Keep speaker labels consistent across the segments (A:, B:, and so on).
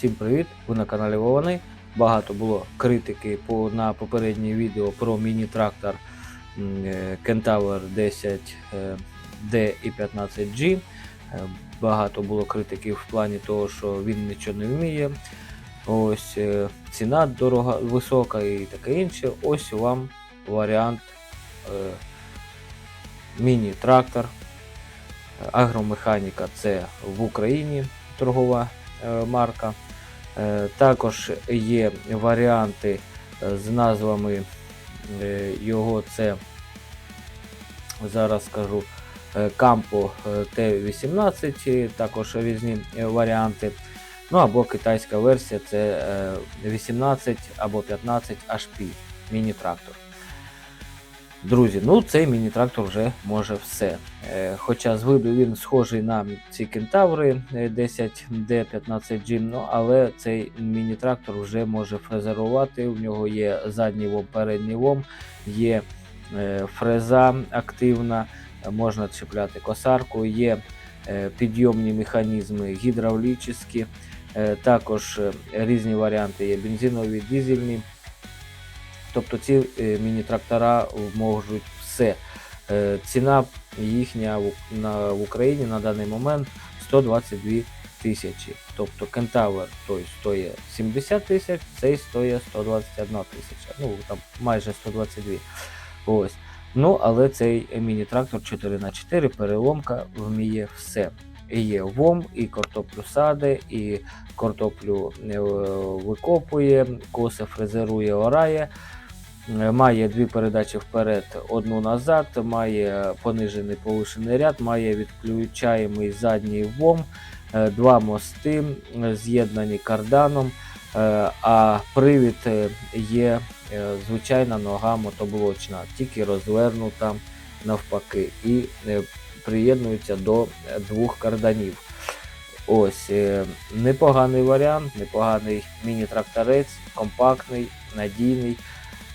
A: Всім привіт! Ви на каналі Вовани. Багато було критики по, на попереднє відео про міні-трактор е, Kentaur 10 е, і 15G. Е, Багато було критики в плані того, що він нічого не вміє. Ось ціна дорога висока і таке інше. Ось вам варіант міні-трактор. Агромеханіка це в Україні торгова марка. Е, Також є варіанти е, з назвами е, його це зараз скажу Кампо Campo е, T18, також різні варіанти. Ну або китайська версія це е, 18 або 15 HP міні-трактор. Друзі, ну цей міні-трактор вже може все. Е, Хоча з виду він схожий на ці кентаври 10D15G, ну, але цей міні-трактор вже може фрезерувати. У нього є задній вом, передній вом, є е, фреза активна, е, можна чіпляти косарку, є е, підйомні механізми гідравлічні, е, також е, різні варіанти є бензинові, дизельні. Тобто ці е, міні-трактора можуть все. Е, Ціна їхня в, на, Україні на даний момент 122 тисячі. Тобто Кентавр той стоїть 70 тисяч, цей стоїть 121 тисяча. Ну там майже 122. Ось. Ну, але цей міні-трактор 4х4 переломка вміє все. Є ВОМ, і картоплю саде, і картоплю е, викопує, коси фрезерує, орає. Має дві передачі вперед, одну назад, має понижений повишений ряд, має відключаємий задній ВОМ, е, два мости е, з'єднані карданом, е, а привід є звичайна нога мотоблочна, тільки розвернута навпаки, і приєднується до двох карданів. Ось непоганий варіант, непоганий міні-тракторець, компактний, надійний.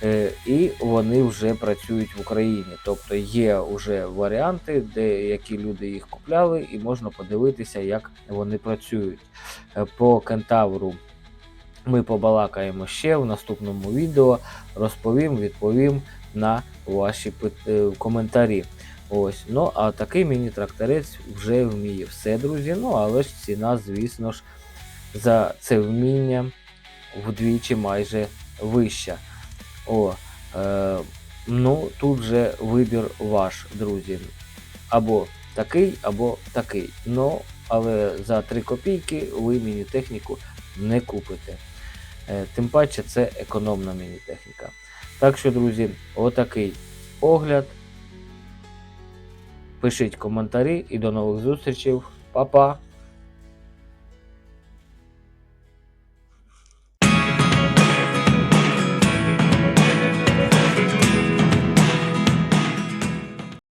A: Е, І вони вже працюють в Україні. Тобто є вже варіанти, де які люди їх купляли, і можна подивитися, як вони працюють. Е, По кентавру ми побалакаємо ще в наступному відео. Розповім, відповім на ваші е, коментарі. Ось, ну а такий міні-тракторець вже вміє все, друзі. Ну але ж ціна, звісно ж, за це вміння вдвічі майже вища. О, е, ну тут же вибір ваш, друзі. Або такий, або такий. Ну, але за 3 копійки ви міні-техніку не купите. Е, тим паче це економна міні-техніка. Так що, друзі, отакий огляд. Пишіть коментарі і до нових зустрічей. Па-па!